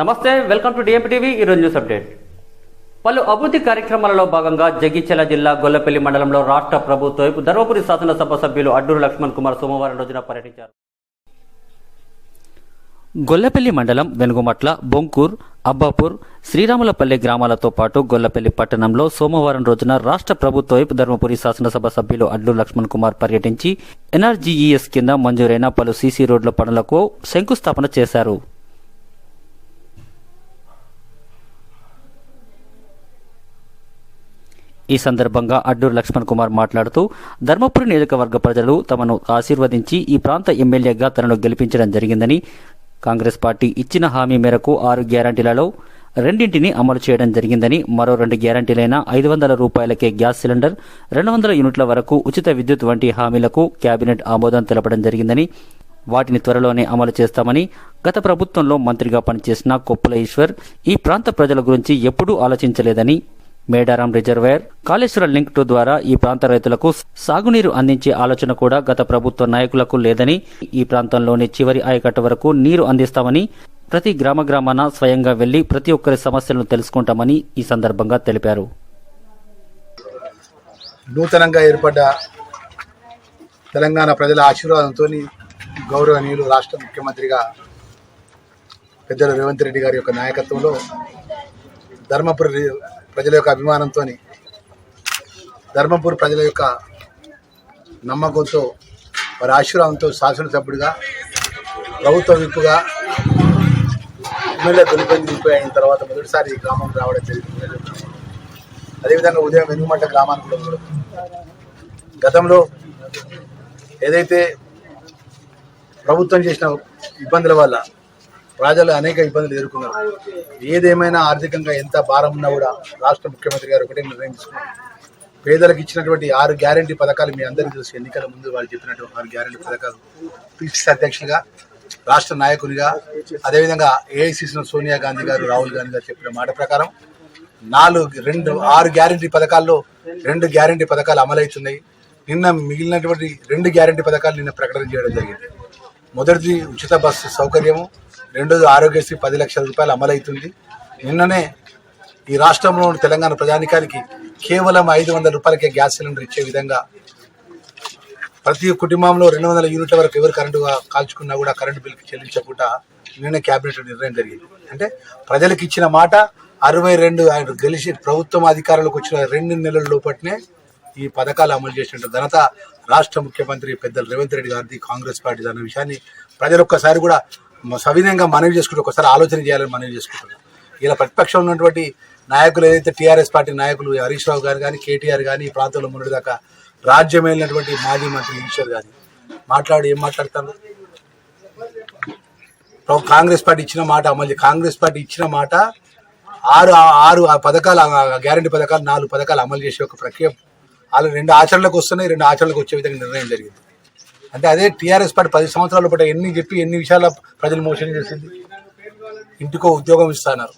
Namaste welcome to DMP TV ఈరోజు news update పలు అభివృద్ధి కార్యక్రమాలలో భాగంగా జగిత్యాల జిల్లా గొల్లపల్లి మండలంలో రాష్ట్ర ప్రభుత్వం ధర్మపురి శాసనసభ సభ్యులు అడ్డూరు లక్ష్మణ్ కుమార్ సోమవారం రోజున పర్యటించారు. గొల్లపల్లి మండలం వెనుగుమట్ల బొంకూర్ అబ్బాపూర్ శ్రీరాములపల్లి గ్రామాలతో పాటు గొల్లపల్లి పట్టణంలో సోమవారం రోజున రాష్ట్ర ప్రభుత్వ వైపు ధర్మపురి శాసనసభ సభ్యులు అడ్లు లక్ష్మణ్ కుమార్ పర్యటించి ఎన్ఆర్జీఈఎస్ కింద మంజూరైన పలు సీసీ రోడ్ల పనులకు శంకుస్థాపన చేశారు. ఈ సందర్భంగా అడ్డూరు లక్ష్మణ్ కుమార్ మాట్లాడుతూ ధర్మపురి నియోజకవర్గ ప్రజలు తమను ఆశీర్వదించి ఈ ప్రాంత ఎమ్మెల్యేగా తనను గెలిపించడం జరిగిందని కాంగ్రెస్ పార్టీ ఇచ్చిన హామీ మేరకు ఆరు గ్యారంటీలలో రెండింటిని అమలు చేయడం జరిగిందని మరో రెండు గ్యారంటీలైన ఐదు వందల రూపాయలకే గ్యాస్ సిలిండర్ రెండు వందల యూనిట్ల వరకు ఉచిత విద్యుత్ వంటి హామీలకు కేబినెట్ ఆమోదం తెలపడం జరిగిందని వాటిని త్వరలోనే అమలు చేస్తామని గత ప్రభుత్వంలో మంత్రిగా పనిచేసిన కొప్పుల ఈశ్వర్ ఈ ప్రాంత ప్రజల గురించి ఎప్పుడూ ఆలోచించలేదని Medaram reservoir Kaleshwara link two ద్వారా ఈ ప్రాంత రైతులకు సాగునీరు అందించే ఆలోచన కూడా గత ప్రభుత్వ నాయకులకు లేదని ఈ ప్రాంతంలోని చివరి ఆయకట్టు వరకు నీరు అందిస్తామని ప్రతి గ్రామ గ్రామాన స్వయంగా వెళ్ళి ప్రతి ఒక్కరి సమస్యలను తెలుసుకుంటామని ఈ సందర్భంగా తెలిపారు. నూతనంగా ఏర్పడ్డ తెలంగాణ ప్రజల ఆశీర్వాదంతో గౌరవనీయులు రాష్ట్ర ముఖ్యమంత్రిగా పెద్దలు రేవంత్ రెడ్డి గారి యొక్క నాయకత్వంలో ధర్మపురి ప్రజల యొక్క అభిమానంతో ధర్మపురి ప్రజల యొక్క నమ్మకంతో వారి ఆశీర్వాదంతో శాసనసభ్యుడిగా ప్రభుత్వ విప్పుగా ఎమ్మెల్యే తొలిపల్లి విప్పు అయిన తర్వాత మొదటిసారి ఈ గ్రామం రావడం జరిగింది. అదేవిధంగా ఉదయం వెనుమట్ట గ్రామానికి కూడా గతంలో ఏదైతే ప్రభుత్వం చేసిన ఇబ్బందుల వల్ల ప్రజలు అనేక ఇబ్బందులు ఎదుర్కొన్నారు. ఏదేమైనా ఆర్థికంగా ఎంత భారం ఉన్నా కూడా రాష్ట్ర ముఖ్యమంత్రి గారు ఒకటే నిర్ణయం తీసుకున్నారు. పేదలకు ఇచ్చినటువంటి ఆరు గ్యారంటీ పథకాలు మీ అందరికీ తెలుసు. ఎన్నికల ముందు వాళ్ళు చెప్పినట్టు ఆరు గ్యారంటీ పథకాలు పిసిసి అధ్యక్షులుగా రాష్ట్ర నాయకునిగా అదేవిధంగా ఏఐసిసి సోనియా గాంధీ గారు రాహుల్ గాంధీ గారు చెప్పిన మాట ప్రకారం నాలుగు రెండు ఆరు గ్యారంటీ పథకాల్లో రెండు గ్యారంటీ పథకాలు అమలవుతున్నాయి. నిన్న మిగిలినటువంటి రెండు గ్యారంటీ పథకాలు నిన్న ప్రకటన చేయడం జరిగింది. మొదటిది ఉచిత బస్సు సౌకర్యము రెండోది ఆరోగ్యశ్రీ పది లక్షల రూపాయలు అమలవుతుంది. నిన్ననే ఈ రాష్ట్రంలో తెలంగాణ ప్రజానికానికి కేవలం ఐదు వందల రూపాయలకే గ్యాస్ సిలిండర్ ఇచ్చే విధంగా ప్రతి కుటుంబంలో రెండు వందల యూనిట్ల వరకు ఎవరు కరెంటు కాల్చుకున్నా కూడా కరెంటు బిల్కి చెల్లించకుండా నిన్న క్యాబినెట్ నిర్ణయం జరిగింది. అంటే ప్రజలకు ఇచ్చిన మాట అరవై రెండు ఆయన గెలిచి ప్రభుత్వం అధికారంలోకి వచ్చిన రెండు నెలల లోపట్నే ఈ పథకాలు అమలు చేసిన ఘనత రాష్ట్ర ముఖ్యమంత్రి పెద్దలు రేవంత్ రెడ్డి గారిది కాంగ్రెస్ పార్టీ అన్న విషయాన్ని ప్రజలు ఒక్కసారి కూడా సవినయంగా మనవి చేసుకుంటూ ఒకసారి ఆలోచన చేయాలని మనవి చేసుకుంటున్నారు ఇలా ప్రతిపక్షం ఉన్నటువంటి నాయకులు ఏదైతే టీఆర్ఎస్ పార్టీ నాయకులు హరీష్ రావు గారు కానీ కేటీఆర్ కానీ ఈ ప్రాంతంలో మొన్నటిదాకా రాజ్యమైనటువంటి మాజీ మంత్రి ఈశ్వర్ కానీ మాట్లాడు ఏం మాట్లాడతారు? కాంగ్రెస్ పార్టీ ఇచ్చిన మాట అమలు కాంగ్రెస్ పార్టీ ఇచ్చిన మాట ఆరు ఆరు ఆ పథకాలు గ్యారంటీ పథకాలు నాలుగు పథకాలు అమలు చేసే ఒక ప్రక్రియ వాళ్ళు రెండు ఆచరణలకు వస్తున్నాయి రెండు ఆచరణలకు వచ్చే విధంగా నిర్ణయం జరిగింది. అంటే అదే టీఆర్ఎస్ పార్టీ పది సంవత్సరాలు పాటు ఎన్ని చెప్పి ఎన్ని విషయాల ప్రజలు మోసం చేసింది? ఇంటికో ఉద్యోగం ఇస్తాన్నారు.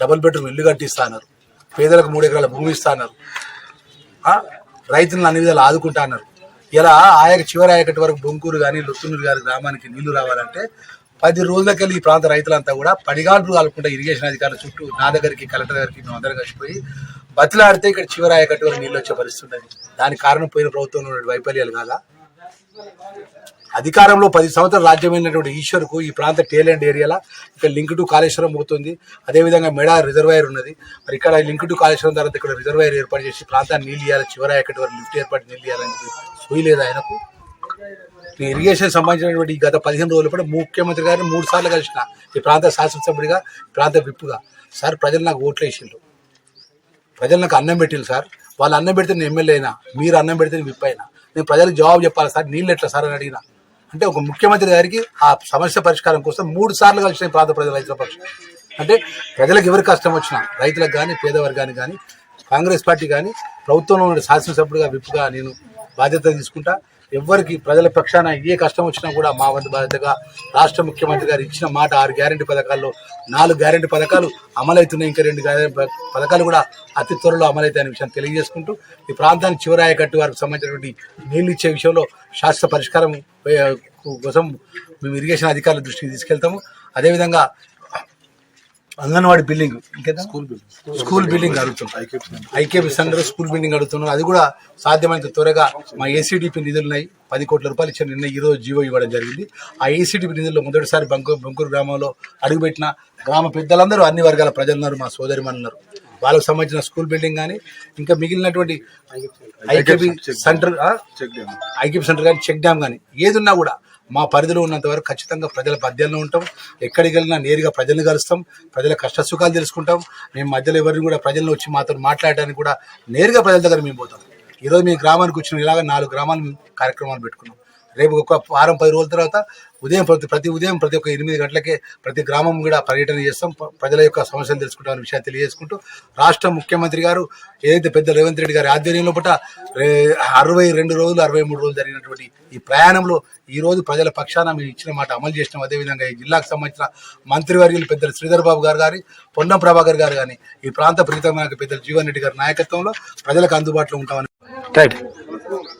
డబుల్ బెడ్రూమ్ ఇల్లు కట్టిస్తాన్నారు. పేదలకు మూడు ఎకరాల భూమి ఇస్తాన్నారు. రైతులను అన్ని విధాలు ఆదుకుంటా అన్నారు ఇలా ఆయక చివరి ఆయకటి వరకు బొంకూరు కానీ లొత్తునూరు గారి గ్రామానికి నీళ్ళు రావాలంటే పది రోజులకెళ్ళి ఈ ప్రాంత రైతులంతా కూడా పడిగాల్పులు కలుపుకుంటే ఇరిగేషన్ అధికారుల చుట్టూ నా దగ్గరికి కలెక్టర్ దగ్గరికి మేము అందరం కలిసిపోయి బతిలాడితే ఇక్కడ చివరి ఆయకట్టు వరకు నీళ్ళు వచ్చే పరిస్థితి ఉండేది. దానికి కారణం పోయిన ప్రభుత్వంలో వైఫల్యాలు కాదా? అధికారంలో పది సంవత్సరాలు రాజ్యమైనటువంటి ఈశ్వర్కు ఈ ప్రాంత టేలెంట్ ఏరియాలో ఇక్కడ లింక్ టు కాళేశ్వరం పోతుంది. అదేవిధంగా మెడా రిజర్వాయర్ ఉన్నది. మరి ఇక్కడ లింక్ టు కాళేశ్వరం తర్వాత ఇక్కడ రిజర్వాయర్ ఏర్పాటు చేసి ప్రాంతాన్ని నీళ్ళు ఇవ్వాలి చివరి ఎక్కడి వరకు లిఫ్ట్ ఏర్పాటు నీళ్ళు ఇవ్వాలని చెప్పి సోయి లేదు ఆయనకు. ఈ ఇరిగేషన్ సంబంధించినటువంటి గత పదిహేను రోజులు కూడా ముఖ్యమంత్రి గారిని మూడు సార్లు కలిసిన ఈ ప్రాంత శాసనసభ్యుడిగా ప్రాంత విప్పుగా సార్ ప్రజలు నాకు ఓట్లు వేసిండ్రు. ప్రజలు నాకు అన్నం పెట్టిండు సార్. వాళ్ళు అన్నం పెడితే నేను ఎమ్మెల్యే అయినా మీరు అన్నం పెడితే విప్ అయినా. నేను ప్రజలకు జవాబు చెప్పాలి సార్ నీళ్ళు ఎట్లా సార్ అని అడిగినా. అంటే ఒక ముఖ్యమంత్రి గారికి ఆ సమస్య పరిష్కారం కోసం మూడు సార్లు కలిసిన ప్రాంత ప్రజల రైతుల పక్షం. అంటే ప్రజలకు ఎవరు కష్టం వచ్చినా రైతులకు కానీ పేదవర్గానికి కానీ కాంగ్రెస్ పార్టీ కానీ ప్రభుత్వంలో ఉన్న శాసనసభ్యుడిగా విప్పుగా నేను బాధ్యత తీసుకుంటా. ఎవరికి ప్రజల పక్షాన ఏ కష్టం వచ్చినా కూడా మా వంతు బాధ్యతగా రాష్ట్ర ముఖ్యమంత్రి గారు ఇచ్చిన మాట ఆరు గ్యారెంటీ పథకాల్లో నాలుగు గ్యారెంటీ పథకాలు అమలవుతున్నాయి. ఇంకా రెండు గ్యారెంటీ పథకాలు కూడా అతి త్వరలో అమలవుతాయనే విషయాన్ని తెలియజేసుకుంటూ ఈ ప్రాంతానికి చివరాయకట్టు వారికి సంబంధించినటువంటి నీళ్ళు ఇచ్చే విషయంలో శాస్త్ర పరిష్కారం కోసం మేము ఇరిగేషన్ అధికారుల దృష్టికి తీసుకెళ్తాము. అదేవిధంగా anganwadi building. School building. School building అడుగుతున్నాం. ఐకేపీ సెంటర్ స్కూల్ బిల్డింగ్ అడుగుతున్నాం. అది కూడా సాధ్యమైనంత త్వరగా మా ఏసీడీపీ నిధులు ఉన్నాయి. పది కోట్ల రూపాయలు ఇచ్చిన నిన్న ఈ రోజు జీవో ఇవ్వడం జరిగింది. ఆ ఏసీడీపీ నిధుల్లో మొదటిసారి బంకు బంకూరు గ్రామంలో అడుగుపెట్టిన గ్రామ పెద్దలందరూ అన్ని వర్గాల ప్రజలు ఉన్నారు మా సోదరి ఉన్నారు. వాళ్ళకు సంబంధించిన స్కూల్ బిల్డింగ్ కానీ ఇంకా మిగిలినటువంటి ఐకేపీ సెంటర్ ఐకేపీ సెంటర్ కానీ చెక్ డ్యామ్ కానీ ఏది ఉన్నా కూడా మా పరిధిలో ఉన్నంత వరకు ఖచ్చితంగా ప్రజల మధ్యలో ఉంటాం. ఎక్కడికి వెళ్ళినా నేరుగా ప్రజల్ని కలుస్తాం. ప్రజల కష్ట సుఖాలు తెలుసుకుంటాం. మేము మధ్యలో ఎవరిని కూడా ప్రజలను వచ్చి మాతో మాట్లాడడానికి కూడా నేరుగా ప్రజల దగ్గర మేము పోతాం. ఈరోజు మీ గ్రామానికి వచ్చిన. ఇలాగ నాలుగు గ్రామాలు మేము కార్యక్రమాలు పెట్టుకున్నాం. రేపు ఒక వారం పది రోజుల తర్వాత ఉదయం ప్రతి ప్రతి ఉదయం ప్రతి ఒక్క ఎనిమిది గంటలకే ప్రతి గ్రామం కూడా పర్యటన చేస్తాం. ప్రజల యొక్క సమస్యలు తెలుసుకుంటాం విషయాన్ని తెలియజేసుకుంటూ రాష్ట్ర ముఖ్యమంత్రి గారు ఏదైతే పెద్ద రేవంత్ రెడ్డి గారి ఆధ్వర్యంలో పూట అరవై రెండు రోజులు అరవై మూడు రోజులు జరిగినటువంటి ఈ ప్రయాణంలో ఈ రోజు ప్రజల పక్షాన మేము ఇచ్చిన మాట అమలు చేసినాం. అదేవిధంగా ఈ జిల్లాకు సంబంధించిన మంత్రివర్యులు పెద్దలు శ్రీధర్ బాబు గారు గారి పొన్నం ప్రభాకర్ గారు కానీ ఈ ప్రాంత ప్రీతమైన పెద్దలు జీవన్ రెడ్డి గారి నాయకత్వంలో ప్రజలకు అందుబాటులో ఉంటామని రైట్.